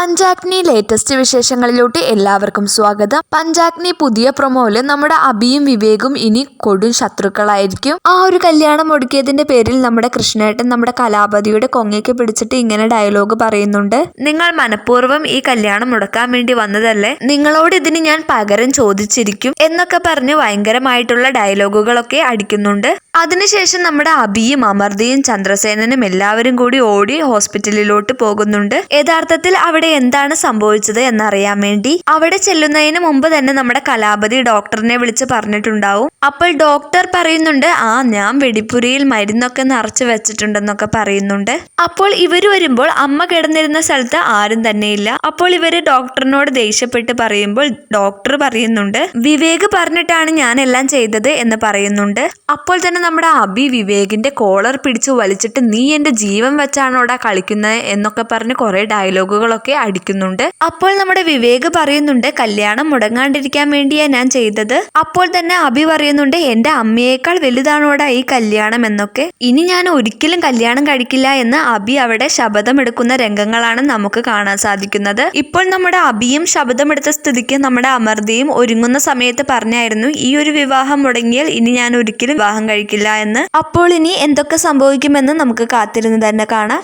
Panchagni latest വിശേഷങ്ങളിലോട്ട് എല്ലാവർക്കും സ്വാഗതം. പഞ്ചാഗ്നി പുതിയ പ്രൊമോയിൽ നമ്മുടെ അബിയും വിവേകും ഇനി കൊടും ശത്രുക്കളായിരിക്കും. ആ ഒരു കല്യാണം ഒടുക്കിയതിന്റെ പേരിൽ നമ്മുടെ കൃഷ്ണേട്ടൻ നമ്മുടെ കലാപതിയുടെ കൊങ്ങയ്ക്ക് പിടിച്ചിട്ട് ഇങ്ങനെ ഡയലോഗ് പറയുന്നുണ്ട്. നിങ്ങൾ മനഃപൂർവം ഈ കല്യാണം മുടക്കാൻ വേണ്ടി വന്നതല്ലേ? നിങ്ങളോട് ഇതിന് ഞാൻ പകരം ചോദിച്ചിരിക്കും എന്നൊക്കെ പറഞ്ഞ് ഭയങ്കരമായിട്ടുള്ള ഡയലോഗുകളൊക്കെ അടിക്കുന്നുണ്ട്. അതിനുശേഷം നമ്മുടെ അബിയും അമർദിയും ചന്ദ്രസേനനും എല്ലാവരും കൂടി ഓടി ഹോസ്പിറ്റലിലോട്ട് പോകുന്നുണ്ട്. യഥാർത്ഥത്തിൽ അവിടെ എന്താണ് സംഭവിച്ചത് എന്നറിയാൻ വേണ്ടി അവിടെ ചെല്ലുന്നതിന് മുമ്പ് തന്നെ നമ്മുടെ കലാപതി ഡോക്ടറിനെ വിളിച്ച് പറഞ്ഞിട്ടുണ്ടാവും. അപ്പോൾ ഡോക്ടർ പറയുന്നുണ്ട് ആ ഞാൻ വെടിപ്പുരിയിൽ മരുന്നൊക്കെ നിറച്ച് വെച്ചിട്ടുണ്ടെന്നൊക്കെ പറയുന്നുണ്ട്. അപ്പോൾ ഇവർ വരുമ്പോൾ അമ്മ കിടന്നിരുന്ന സ്ഥലത്ത് ആരും തന്നെയില്ല. അപ്പോൾ ഇവർ ഡോക്ടറിനോട് ദേഷ്യപ്പെട്ട് പറയുമ്പോൾ ഡോക്ടർ പറയുന്നുണ്ട് വിവേക് പറഞ്ഞിട്ടാണ് ഞാൻ എല്ലാം ചെയ്തത് എന്ന് പറയുന്നുണ്ട്. അപ്പോൾ തന്നെ നമ്മുടെ അബി വിവേകിന്റെ കോളർ പിടിച്ചു വലിച്ചിട്ട് നീ എന്റെ ജീവൻ വെച്ചാണോടാ കളിക്കുന്നത് എന്നൊക്കെ പറഞ്ഞ് കുറെ ഡയലോഗുകളൊക്കെ അടിക്കുന്നുണ്ട്. അപ്പോൾ നമ്മുടെ വിവേക് പറയുന്നുണ്ട് കല്യാണം മുടങ്ങാണ്ടിരിക്കാൻ വേണ്ടിയാ ഞാൻ ചെയ്തത്. അപ്പോൾ തന്നെ അബി പറയുന്നുണ്ട് എന്റെ അമ്മയേക്കാൾ വലുതാണോടാ ഈ കല്യാണം എന്നൊക്കെ. ഇനി ഞാൻ ഒരിക്കലും കല്യാണം കഴിക്കില്ല എന്ന് അബി അവിടെ ശബ്ദമെടുക്കുന്ന രംഗങ്ങളാണ് നമുക്ക് കാണാൻ സാധിക്കുന്നത്. ഇപ്പോൾ നമ്മുടെ അബിയും ശബ്ദമെടുത്ത സ്ഥിതിക്ക് നമ്മുടെ അമർതിയും ഒരുങ്ങുന്ന സമയത്ത് പറഞ്ഞായിരുന്നു ഈ ഒരു വിവാഹം മുടങ്ങിയാൽ ഇനി ഞാൻ ഒരിക്കലും വിവാഹം കഴിക്കില്ല എന്ന് അപ്പോൾ ഇനി എന്തൊക്കെ സംഭവിക്കുമെന്ന് നമുക്ക് കാത്തിരുന്ന് തന്നെ കാണാം.